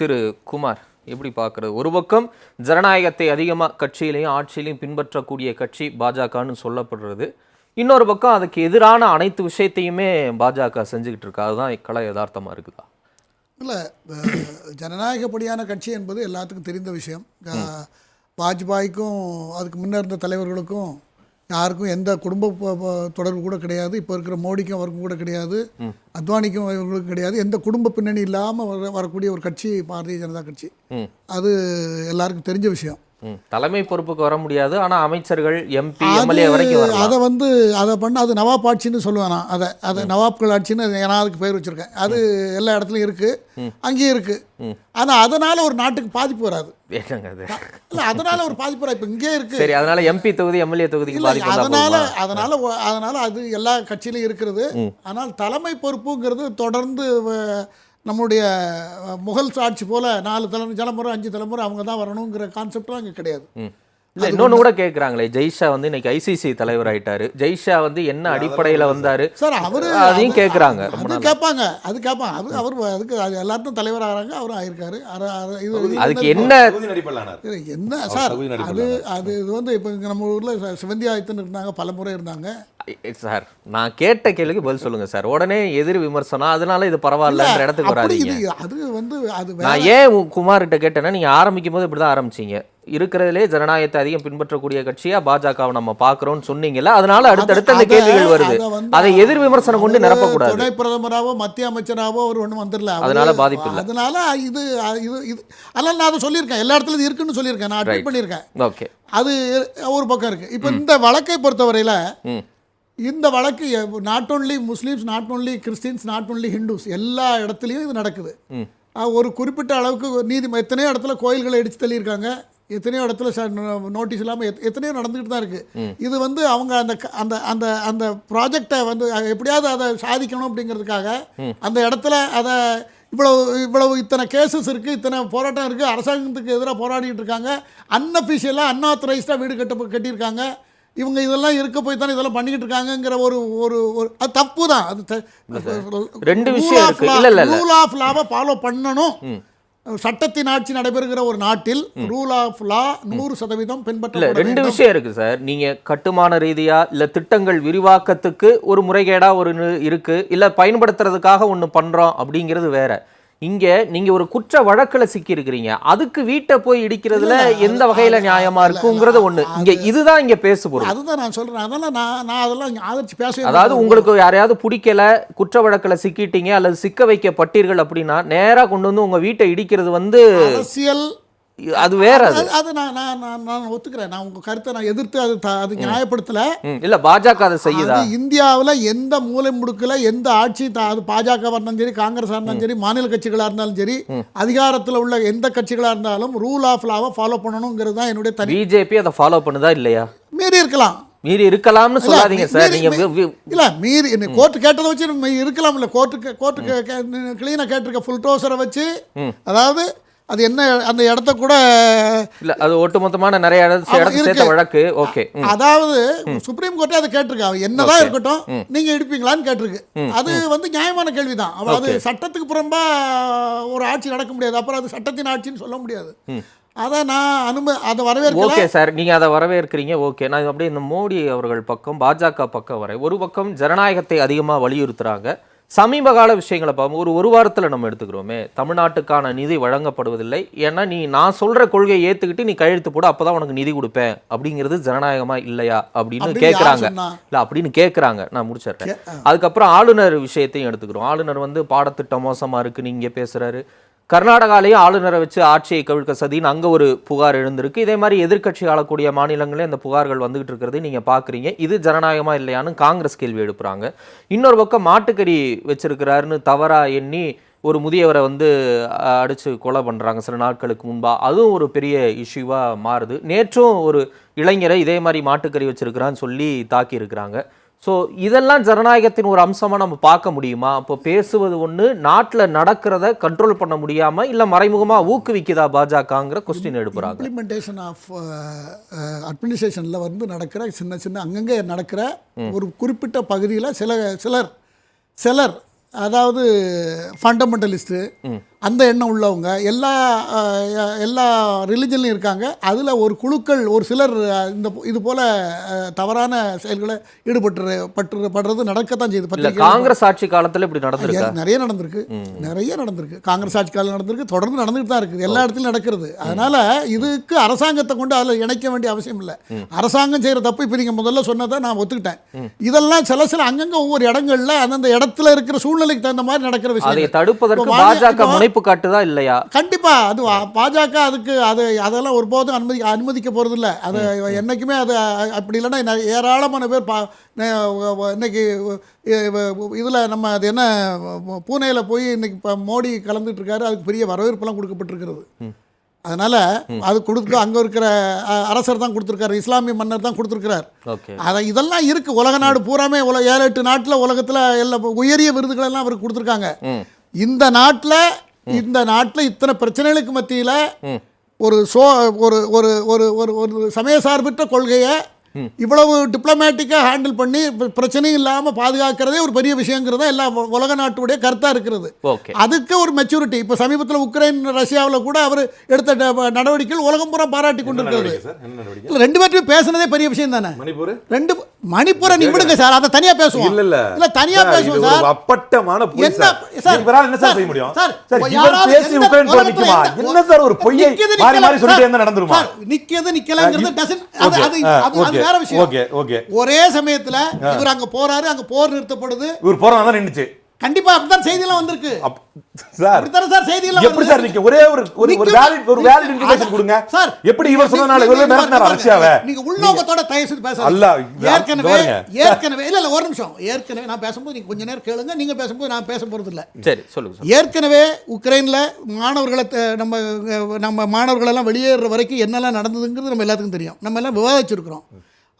திரு குமார் எப்படி பார்க்கறது? ஒரு பக்கம் ஜனநாயகத்தை அதிகமாக கட்சியிலையும் ஆட்சியிலையும் பின்பற்றக்கூடிய கட்சி பாஜகன்னு சொல்லப்படுறது. இன்னொரு பக்கம் அதுக்கு எதிரான அனைத்து விஷயத்தையுமே பாஜக செஞ்சுக்கிட்டு இருக்கா. அதுதான் கலை யதார்த்தமா இருக்குதா? இல்லை ஜனநாயகப்படியான கட்சி என்பது எல்லாத்துக்கும் தெரிந்த விஷயம். வாஜ்பாய்க்கும் அதுக்கு முன்ன இருந்த தலைவர்களுக்கும் யாருக்கும் எந்த குடும்ப தொடர்பு கூட கிடையாது. இப்போ இருக்கிற மோடிக்கும் அவருக்கும் கூட கிடையாது. அத்வானிக்கும் இவர்களுக்கும் கிடையாது. எந்த குடும்ப பின்னணி இல்லாமல் வர வரக்கூடிய ஒரு கட்சி பாரதிய ஜனதா கட்சி. அது எல்லாருக்கும் தெரிஞ்ச விஷயம். தலைமை பொறுப்புக்கு வர முடியாது ஆனா அமைச்சர்கள் எம்பி எம்எல்ஏ வரைக்கும் அதை வந்து அதை பண்ண அது நவாப் ஆட்சின்னு சொல்லுவேன் நான். அதை அதை நவாப்கள் ஆட்சின்னு நான் அதுக்கு பேர் வச்சுருக்கேன். அது எல்லா இடத்துலையும் இருக்குது அங்கேயும் இருக்குது ஆனால் அதனால் ஒரு நாட்டுக்கு பாதிப்பு வராது. இல்லை அதனால் ஒரு பாதிப்பு வராது. இப்போ இங்கே இருக்குது சரி அதனால எம்பி தொகுதி எம்எல்ஏ வந்தா அதனால்? அதனால் அதனால் அது எல்லா கட்சியிலையும் இருக்கிறது ஆனால் தலைமை பொறுப்புங்கிறது தொடர்ந்து நம்முடைய முகல் ஆட்சி போல் நாலு தலைமுறை தலைமுறை அஞ்சு தலைமுறை அவங்க தான் வரணுங்கிற கான்செப்ட்லாம் அங்கே கிடையாது. இல்ல இன்னொன்னு கூட கேக்குறாங்களே ஜெய்ஷா வந்து இன்னைக்கு ஐசிசி தலைவர் ஆயிட்டாரு ஜெய்ஷா வந்து என்ன அடிப்படையில வந்தாரு? சார் அவரு அதையும் அது- கேக்குறாங்க அது-. கேட்பாங்க அது கேட்பாங்க அது அவர் அதுக்கு அது எல்லாருக்கும் தலைவர் ஆகிறாங்க அவரும் ஆயிருக்காரு அதுக்கு என்ன- என்ன சார் அது அது இது வந்து இப்போ இங்கே நம்ம ஊரில் சிவந்தி ஆயத்தன் இருந்தாங்க பல முறை இருந்தாங்க. சார் நான் கேட்ட கேள்விக்கு பதில் சொல்லுங்க சார். உடனே எதிர் விமர்சனம் அதனால இது பரவாயில்லன்ற இடத்துக்கு இது அது வந்து அது நான் ஏன் குமார்கிட்ட கேட்டேன்னா நீங்க ஆரம்பிக்கும் போது இப்படிதான் ஆரம்பிச்சீங்க. இருக்கிறதுலே ஜனநாயகத்தை அதிகம் பின்பற்றக்கூடிய கட்சியா பாஜகவை நம்ம பாக்குறோம்னு சொன்னீங்கல்ல அதனால அடுத்தடுத்து அந்த கேள்விகள் வருது. அத எதிர் விமர்சனம் கொண்டு நிரப்பக்கூடாது. துணை பிரதமராவோ மத்திய அமைச்சராவோ அவர் ஒன்றும் வந்துடல. அதனால பாதிப்பு இல்ல. அதனால இது இது இது அதனால நான் அதை சொல்லியிருக்கேன். எல்லா இடத்துலையும் இருக்குன்னு சொல்லியிருக்கேன். நான் அட்மிட் பண்ணியிருக்கேன். ஓகே அது ஒரு பக்கம் இருக்கு. இப்போ இந்த வழக்கை பொறுத்தவரையில் இந்த வழக்கு not only Muslims not only Christians not only Hindus எல்லா இடத்துலையும் இது நடக்குது. ஒரு குறிப்பிட்ட அளவுக்கு நீதி எத்தனையோ இடத்துல கோயில்களை இடிச்சு தள்ளியிருக்காங்க. எத்தனையோ இடத்துல நோட்டீஸ் இல்லாமல் எத்தனையோ நடந்துக்கிட்டு தான் இருக்குது இது வந்து அவங்க அந்த அந்த அந்த அந்த ப்ராஜெக்டை வந்து எப்படியாவது அதை சாதிக்கணும் அப்படிங்கிறதுக்காக அந்த இடத்துல அதை இவ்வளவு இவ்வளவு இத்தனை கேசஸ் இருக்குது இத்தனை போராட்டம் இருக்குது அரசாங்கத்துக்கு எதிராக போராடிட்டு இருக்காங்க. அன்அஃபிஷியலாக அன்ஆத்தரைஸ்டாக வீடு கட்ட கட்டியிருக்காங்க. இவங்க இதெல்லாம் இருக்க போய் தானே இதெல்லாம் பண்ணிக்கிட்டு இருக்காங்கங்கிற ஒரு ஒரு ஒரு அது தப்பு தான். அது ரெண்டு விஷயம். ரூல் ஆஃப் லாவை ஃபாலோ பண்ணணும். சட்டத்தின் ஆட்சி நடைபெறுகிற ஒரு நாட்டில் ரூல் ஆஃப் லா நூறு சதவீதம் பின்பற்ற ரெண்டு விஷயம் இருக்கு சார். நீங்க கட்டுமான ரீதியா இல்ல திட்டங்கள் விரிவாக்கத்துக்கு ஒரு முறைகேடா ஒரு இருக்கு. இல்ல பயன்படுத்துறதுக்காக ஒண்ணு பண்றோம் அப்படிங்கிறது வேற. இங்க நீங்க ஒரு குற்ற வழக்குல சிக்கி இருக்கிறீங்க அதுக்கு வீட்டை போய் இடிக்கிறதுல எந்த வகையில நியாயமா இருக்குங்கிறது ஒண்ணு. இங்க இதுதான் இங்க பேசு பொருள். அதுதான் நான் சொல்றேன். அதெல்லாம் நான் நான் அதெல்லாம் ஆதரிச்சு பேச அதாவது உங்களுக்கு யாரையாவது பிடிக்கல குற்ற வழக்குல சிக்கிட்டீங்க அல்லது சிக்க வைக்கப்பட்டீர்கள் அப்படின்னா நேரா கொண்டு வந்து உங்க வீட்டை இடிக்கிறது வந்து அரசியல் அது வேற அது. அது- நான் நான் நான் நான் ஒத்துக்கிறேன். நான் உங்க கருத்தை நான் எதிர்த்து அது அது நியாயப்படுத்தல. இல்ல பாஜக அதை செய்யுதா? இந்தியாவில் எந்த மூலை முடுக்கில் எந்த ஆட்சி அது பாஜக இருந்தாலும் சரி காங்கிரஸ் இருந்தாலும் சரி மாநில கட்சிகளாக இருந்தாலும் சரி அதிகாரத்தில் உள்ள எந்த கட்சிகளாக இருந்தாலும் ரூல் ஆஃப் லாவை ஃபாலோ பண்ணணுங்கிறது தான் என்னுடைய தனி பிஜேபி அதை ஃபாலோ பண்ணுதா இல்லையா? மீறி இருக்கலாம். மீறி இருக்கலாம்னு சொல்லாதீங்க சார். நீங்க இல்ல மீறி கோர்ட்டு கேட்டதை வச்சு இருக்கலாம் இல்ல கோர்ட்டுக்கு கோர்ட்டுக்கு கிளீனாக கேட்டிருக்க ஃபுல் டோசரை வச்சு அதாவது அது என்ன அந்த இடத்த கூட இல்ல அது ஒட்டுமொத்தமான நிறைய இடத்து சேர்த்த. வழக்கு. ஓகே. அதாவது சுப்ரீம் கோர்ட்டே அதை கேட்டிருக்கு. அவ என்னதான் இருக்கட்டும் நீங்க எடுப்பீங்களான்னு கேட்டிருக்கு. அது வந்து நியாயமான கேள்விதான். அவ அது சட்டத்துக்கு புறம்பா ஒரு ஆட்சி நடக்க முடியாது. அப்புறம் அது சட்டத்தின் ஆட்சின்னு சொல்ல முடியாது. அதை நான் அனும அதை வரவேற்கல. Okay sir. நீங்க அதை வரவேற்கிறீங்க ஓகே. நான் அப்படியே இந்த மோடி அவர்கள் பக்கம் பாஜக பக்கம் வரேன் ஒரு பக்கம் ஜனநாயகத்தை அதிகமா வலியுறுத்துறாங்க. சமீப கால விஷயங்களை பார்ப்போம். ஒரு ஒரு வாரத்துல நம்ம எடுத்துக்கிறோமே. தமிழ்நாட்டுக்கான நிதி வழங்கப்படுவதில்லை. ஏன்னா நீ நான் சொல்ற கொள்கையை ஏத்துக்கிட்டு நீ கையெழுத்து போட அப்பதான் உனக்கு நிதி கொடுப்பேன். அப்படிங்கிறது ஜனநாயகமா இல்லையா? அப்படின்னு சொன்னா? இல்ல அப்படின்னு கேக்குறாங்க. நான் முடிச்சிடுறேன். அதுக்கப்புறம் ஆளுநர் விஷயத்தையும் எடுத்துக்கிறோம். ஆளுநர் வந்து பாடத்திட்டம் மோசமா இருக்குன்னு இங்கே பேசுறாரு. கர்நாடகாலையும் ஆளுநரை வச்சு ஆட்சியை கவிழ்க்க சதின்னு அங்கே ஒரு புகார் எழுந்திருக்கு. இதே மாதிரி எதிர்க்கட்சி ஆளக்கூடிய மாநிலங்களே அந்த புகார்கள் வந்துகிட்டு இருக்கிறது நீங்கள் பார்க்குறீங்க இது ஜனநாயகமாக இல்லையான்னு காங்கிரஸ் கேள்வி எழுப்புறாங்க. இன்னொரு பக்கம் மாட்டுக்கறி வச்சிருக்கிறாருன்னு தவறாக எண்ணி ஒரு முதியவரை வந்து அடித்து கொலை பண்ணுறாங்க சில நாட்களுக்கு முன்பாக அதுவும் ஒரு பெரிய இஷ்யூவாக மாறுது. நேற்றும் ஒரு இளைஞரை இதே மாதிரி மாட்டுக்கறி வச்சுருக்கிறான்னு சொல்லி தாக்கியிருக்கிறாங்க. ஸோ இதெல்லாம் ஜனநாயகத்தின் ஒரு அம்சமா நம்ம பார்க்க முடியுமா? அப்போ பேசுவது ஒண்ணு நாட்டுல நடக்கிறத கண்ட்ரோல் பண்ண முடியாம இல்ல மறைமுகமா ஊக்குவிக்குதா பாஜகங்கிற கொஸ்டின் எழுப்புறாங்க இம்ப்ளிமெண்டேஷன் ஆஃப் அட்மினிஸ்ட்ரேஷனில் வந்து நடக்கிற சின்ன சின்ன அங்கங்கே நடக்கிற ஒரு குறிப்பிட்ட பகுதியில் சில சிலர் சிலர் அதாவது ஃபண்டமெண்டலிஸ்ட்டு அந்த எண்ணம் உள்ளவங்க எல்லா எல்லா ரிலிஜன்லையும் இருக்காங்க. அதில் ஒரு குழுக்கள் ஒரு சிலர் இந்த இது போல் தவறான செயல்களை ஈடுபட்டு பட்டு படுறது நடக்கத்தான் செய்யுது. காங்கிரஸ் ஆட்சி காலத்துல இப்படி நடந்திருக்கா? நிறைய நடந்திருக்கு. நிறைய நடந்திருக்கு. காங்கிரஸ் ஆட்சி காலம் நடந்திருக்கு. தொடர்ந்து நடந்துட்டு தான் இருக்குது எல்லா இடத்துலையும் நடக்கிறது. அதனால இதுக்கு அரசாங்கத்தை கொண்டு அதில் இணைக்க வேண்டிய அவசியம் இல்லை. அரசாங்கம் செய்கிற தப்பு இப்போ நீங்கள் முதல்ல சொன்னதை நான் ஒத்துக்கிட்டேன். இதெல்லாம் சில சில அங்கங்கே ஒவ்வொரு இடங்கள்ல அந்தந்த இடத்துல இருக்கிற சூழ்நிலைக்கு தகுந்த மாதிரி நடக்கிற விஷயம் தடுப்பதற்கு பாஜக முனைப்பு காட்டுதா இல்லையா? கண்டிப்பா. அது பாஜக அதுக்கு அது அதெல்லாம் ஒருபோதும் அனுமதி அனுமதிக்க போறது இல்ல அது என்னைக்குமே அது அப்படி இல்லைன்னா ஏராளமான பேர் பா இன்னைக்கு இதுல நம்ம அது என்ன பூனேல போய் இன்னைக்கு இப்போ மோடி கலந்துட்டு இருக்காரு அதுக்கு பெரிய வரவேற்பெல்லாம் கொடுக்கப்பட்டிருக்கிறது. அதனால அது கொடுத்து அங்க இருக்கிற அரசர் தான் கொடுத்துருக்காரு இஸ்லாமிய மன்னர் தான் கொடுத்துருக்கிறார். அதை இதெல்லாம் இருக்கு. உலக நாடு பூராமே உல ஏழு எட்டு நாட்டில் உலகத்தில் எல்லா உயரிய விருதுகள் எல்லாம் அவருக்கு கொடுத்துருக்காங்க. இந்த நாட்டில் இந்த நாட்டில் இத்தனை பிரச்சனைகளுக்கு மத்தியில் ஒரு சோ ஒரு ஒரு ஒரு ஒரு ஒரு சமயசார்பற்ற கொள்கையை இவ்வளவு டிப்ளமேட்டிக்காக ஹேண்டில் பண்ணி பிரச்சனையும் இல்லாமல் பாதுகாக்கிறதே ஒரு பெரிய விஷயங்கிறத எல்லா உலக நாட்டுடைய கருத்தாக இருக்கிறது. அதுக்கு ஒரு மெச்சூரிட்டி இப்போ சமீபத்தில் உக்ரைன் ரஷ்யாவில் கூட அவர் எடுத்த நடவடிக்கைகள் உலகம் பூரா பாராட்டி கொண்டு இருக்கிறது நடவடிக்கை சார்? என்ன நடவடிக்கை? இல்ல, ரெண்டு பேர்ட்டையும் பேசுனதே பெரிய விஷயம் தானே? மணிப்பூர்? ரெண்டு மணிப்புரை நீ விடுங்க சார் அதை தனியா பேசுவோம். இல்ல இல்ல. இல்ல பேசுவோம் சார். அப்பட்டமான பொய் என்ன சார். என்ன சார் செய்ய முடியும்? சார், பேசி உக்ரைன் எந்த- என்ன சார் ஒரு பொய்யை மாறி. மாறி சொல்லிட்டு என்ன நடந்துருமா? சார், நிக்கிது நிக்கலங்கிறது அது வேற விஷயம். Okay okay. ஒரே சமயத்துல இவர் அங்க போறாரு அங்க போர் நிறுத்தப்படுது. இவர் போறதா தான் நின்னுச்சு. கண்டிப்பா அப்படிதான் செய்தியெல்லாம் வந்திருக்கு. அப்- சார் அப்படித்தானே சார் செய்தியெல்லாம் எப்படி வருது? சார் நிக்க? ஒரே ஒரு ஒரு ஒரு வேலிட் ஒரு வேலிட் இன்ஃபர்மேஷன் கொடுங்க. சார் எப்படி இவர் சொன்னனால நீங்க- இவர் நீங்க மிரட்டினார் ரஷ்யாவை நீங்க உள்நோக்கத்தோட தயவு செய்து பேசாதீங்க. அல்ல, ஏற்கனவே. ஏற்கனவே இல்ல இல்ல ஒரு நிமிஷம். ஏற்கனவே நான் பேசும்போது நீங்க கொஞ்ச நேரம் கேளுங்க. நீங்க பேசும்போது நான் பேச போறது இல்ல சரி சொல்லுங்க சார் ஏற்கனவே உக்ரைனில் மாணவர்களை நம்ம நம்ம மாணவர்களெல்லாம் வெளியேற வரைக்கும் என்னெல்லாம் நடந்ததுங்கிறது நம்ம எல்லாத்துக்கும் தெரியும். நம்ம எல்லாம் விவாதிச்சிருக்கிறோம்.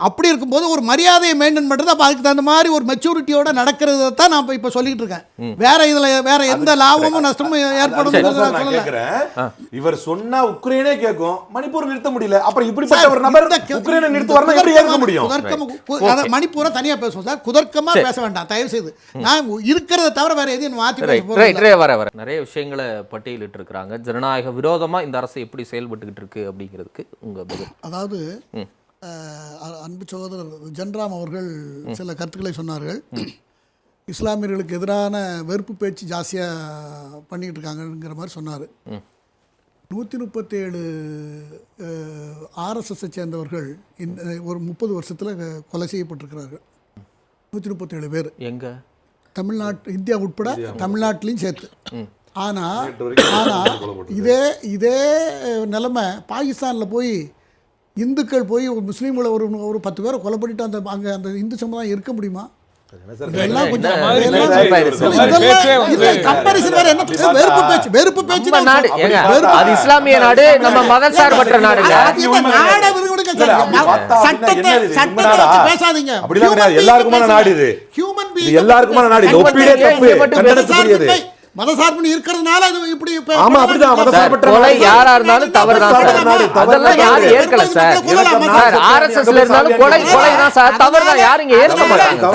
அப்படி இருக்கும்போது ஒரு மரியாதையை மெயின்டைன் பண்ணுறது அப்போ அதுக்கு தகுந்த மாதிரி ஒரு மெச்சூரிட்டியோட நடக்கிறத தான் நான் இப்போ சொல்லிட்டு இருக்கேன். வேற இதில் வேற எந்த லாபமும் நஷ்டமும் ஏற்படும் இவர் சொன்னா உக்ரைனே கேட்கும் மணிப்பூர் நிறுத்த முடியல. அப்புறம் இப்படிப்பட்ட ஒரு நபர் உக்ரைனை நிறுத்துவார்னா எப்படி ஏற்க முடியும்? மணிப்பூரை தனியா பேசுவோம் சார். குதர்க்கமா பேச வேண்டாம் தயவு செய்து நான் இருக்கிறத தவிர வேற எதையும் மாற்றி பேச வர வர. நிறைய விஷயங்களை பட்டியலிட்டு இருக்கிறாங்க ஜனநாயக விரோதமா இந்த அரசு எப்படி செயல்பட்டுக்கிட்டு இருக்கு அப்படிங்கிறதுக்கு உங்க பதில். அதாவது அன்பு சகோதரர் ஜன்ராம் அவர்கள் சில கருத்துக்களை சொன்னார்கள். இஸ்லாமியர்களுக்கு எதிரான வெறுப்பு பேச்சு ஜாஸ்தியாக பண்ணிட்டு இருக்காங்கங்கிற மாதிரி சொன்னார். நூற்றி முப்பத்தேழு ஆர்எஸ்எஸ்ஸை சேர்ந்தவர்கள் இந்த ஒரு முப்பது வருஷத்தில் கொலை செய்யப்பட்டிருக்கிறார்கள். நூற்றி முப்பத்தேழு பேர். எங்க? தமிழ்நாட்டு இந்தியா உட்பட தமிழ்நாட்டிலையும் சேர்த்து. ஆனால் ஆனால். இதே இதே நிலைமை பாகிஸ்தானில் போய் இந்துக்கள் போய் ஒரு முஸ்லீம்களை ஒரு ஒரு பத்து பேரை கொலை பண்ணிட்டு அந்த அங்கே அந்த இந்து சமுதாயம் இருக்க முடியுமா இஸ்லாமிய நாடு நம்ம மதசார்பற்ற நாடுங்க அது இப்ப நாடை விரும்புங்க சார். இல்ல, அப்படி பார்த்தா சட்டத்தை அப்படின்னா என்னது? சட்டத்தை நம்ம நாடா? வச்சு பேசாதீங்க அப்படிலாம் Human கிடையாது. being எல்லாருக்குமான. நாடு இது. எல்லாருக்குமான நாடு. ஒப்பீடே தப்பு. கண்டனத்துக்குரியது. மதசார்பின் இருக்கிறதுனால அது இப்படி ஆமா, அப்படிதான். சார், மதசார்பற்ற கொலை. யாரா இருந்தாலும் தவறு தான் அதெல்லாம். யாரும் ஏற்கல சார் சார் ஆர்எஸ்எஸ்ல இருந்தாலும் கொலை கொலை தான் சார் தவறு தான் யாரும் இங்க ஏற்க மாட்டாங்க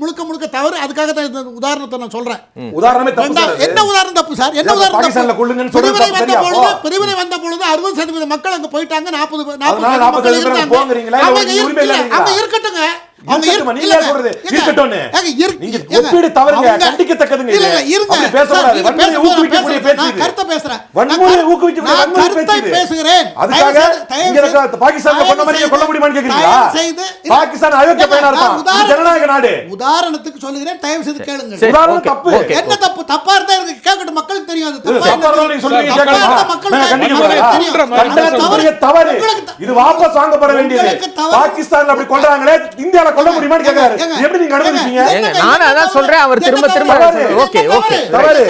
முழுக்க முழுக்க தவறு அதுக்காக தான் இந்த உதாரணத்தை நான் சொல்றேன் உதாரணமே தப்பு. என்ன உதாரணம் தப்பு சார் என்ன உதாரணம் பாகிஸ்தான்ல தப்பு கொல்லுங்கன்னு சொல்றது வந்த சரியா? பொழுது. பிரிவினை வந்த பொழுது அறுபது சதவீத மக்கள் அங்க போயிட்டாங்க நாற்பது அதனால நாற்பது 40 மக்கள் இருந்தாங்க? அவங்க இருக்கட்டுங்க உதாரணத்துக்கு சொல்லுகிறேன். தயவு செய்து கேளுங்க. சரி, உதாரணம் ஓகே, தப்பு. என்ன தப்பு? தப்பா இருந்தா எனக்கு கேட்கட்டும். மக்களுக்கு தெரியும் அது. இது தப்பா நீங்க சொல்றீங்க, மக்களுக்கு. தெரியும். தவறு. இது வாபஸ் வாங்கப்பட வேண்டியது. பாகிஸ்தான்ல அப்படி கொண்டாங்களே இந்தியால கொல்ல முடியுமான்னு கேக்குறாரு எப்படி நீங்க என்ன நானும் அதான்? சொல்றேன், அவர் திரும்ப? திரும்ப. ஓகே? ஓகே. தவறு.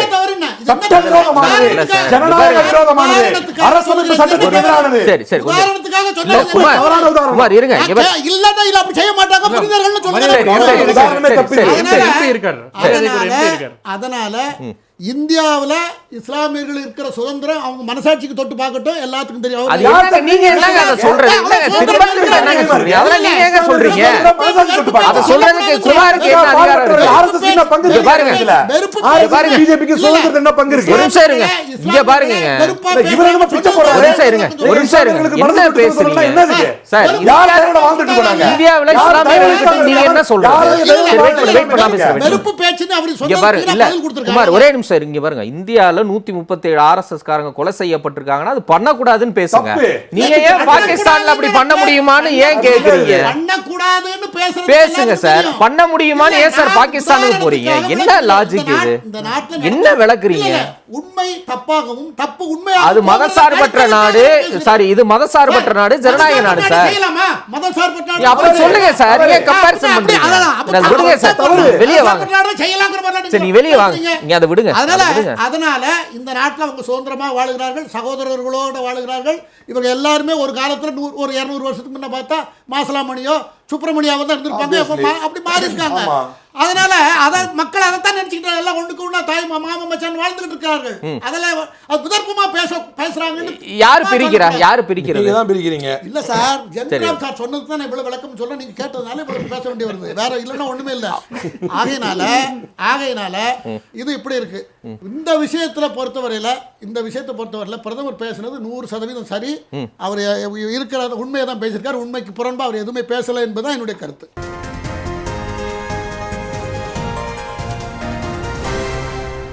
சட்ட? விரோதமானது. இல்ல சார். ஜனநாயக விரோதமானது உதாரணத்துக்காக அரசமைப்பு சட்டத்துக்கு சொல்றேன். எதிரானது சரி சரி கொஞ்சம் உதாரணத்துக்காக இல்ல, சொன்னது குமார் தவறான உதாரணம். குமார் இருங்க இங்க பாரு. அக்கா, இல்லன்னா இல்ல அப்படி செய்ய மாட்டாங்க புரிதர்கள்னு அதனால இந்தியாவுல இஸ்லாமியர்கள் இருக்கிற சுதந்திரம் அவங்க மனசாட்சிக்கு தொட்டு பார்க்கட்டும் எல்லாத்துக்கும் தெரியும் நீங்க என்னங்க அதை என்ன பங்கு இருக்கு ஒரு நிமிஷம் இருங்க. இங்க பாருங்க. இவர் என்னமோ பிச்சை போடுறாரு. ஒரு நிமிஷம் இருங்க. ஒரு நிமிஷம் இருங்க. என்ன பேசுறீங்க? என்ன இருக்கு? சார், யார் யாரோட வாழ்ந்துட்டு? இந்தியாவுல நீங்க என்ன சொல்றீங்க? wait பண்ணு, யார் wait பண்ணு, நான் பேசுறேன். வெறுப்பு பேச்சுன்னு அவர் இங்க சொன்ன பாருங்க இல்ல குமார் ஒரே நிமிஷம் இருங்க இங்க பாருங்க. இந்தியால நூத்தி முப்பத்தி ஏழு ஆர்எஸ்எஸ் காரங்க கொலை செய்யப்பட்டிருக்காங்கன்னா அது பண்ணக்கூடாதுன்னு பேசுங்க. நீங்க ஏன் பாகிஸ்தான்ல அப்படி பண்ண முடியுமான்னு ஏன் கேக்குறீங்க? பேசுங்க சார். பண்ண முடியுமான்னு ஏன் சார் பாகிஸ்தானுக்கு போறீங்க? என்ன. லாஜிக் இது? என்ன விளக்குறீங்க. உண்மை தப்பாகவும் தப்பு உண்மையாகவும் அது மதசார்பற்ற நாடு. சாரி இது மதசார்பற்ற நாடு ஜனநாயக நாடு சார்? மதசார்பற்ற நாடு சொல்லுங்க சார். நீங்க கம்பேரிசன் அப்படி, பண்றீங்க. விடுங்க சார். வெளியே வாங்க. மதசார்பற்ற நாடு செய்யலாங்கிற மாதிரி சரி நீ வெளியே வாங்க. நீங்க அதை விடுங்க. அதனால அதனால இந்த நாட்டில் அவங்க சுதந்திரமா வாழுகிறார்கள் சகோதரர்களோடு வாழுகிறார்கள். இவங்க எல்லாருமே ஒரு காலத்துல நூறு ஒரு இரநூறு வருஷத்துக்கு முன்ன பார்த்தா மாசலாமணியோ சுப்பிரமணியாவோ தான் இருந்திருப்பாங்க. அப்படி மாறி இருக்காங்க. அதனால அத மக்கள் அதைத்தான் நினைச்சுக்கிட்டு எல்லாம் ஒண்ணுக்கு ஒண்ணா தாய் மா- மாமன் மச்சான் வாழ்ந்துகிட்டு இருக்கார்கள் அதெல்லாம் அது புதர்ப்பமா பேச பேசுறாங்கன்னு யார் பிரிக்கிறா. யார் பிரிக்கிறது? தான் பிரிக்கிறீங்க. இல்ல சார் ஜென்ராம் சார். சொன்னது தான் இவ்வளவு விளக்கம் சொல்ல நீங்க கேட்டதுனால இவ்வளவு பேச வேண்டி வருது. வேற இல்லைன்னா ஒண்ணுமே இல்ல. ஆகையினால ஆகையினால இது இப்படி இருக்கு. இந்த விஷயத்துல பொறுத்தவரையில இந்த விஷயத்தை பொறுத்தவரையில பிரதமர் பேசுனது நூறு சதவீதம் சரி. அவர் இருக்கிற உண்மையை தான் பேசியிருக்காரு. உண்மைக்கு புறம்பா அவர் எதுவுமே பேசல என்பதுதான் என்னுடைய கருத்து.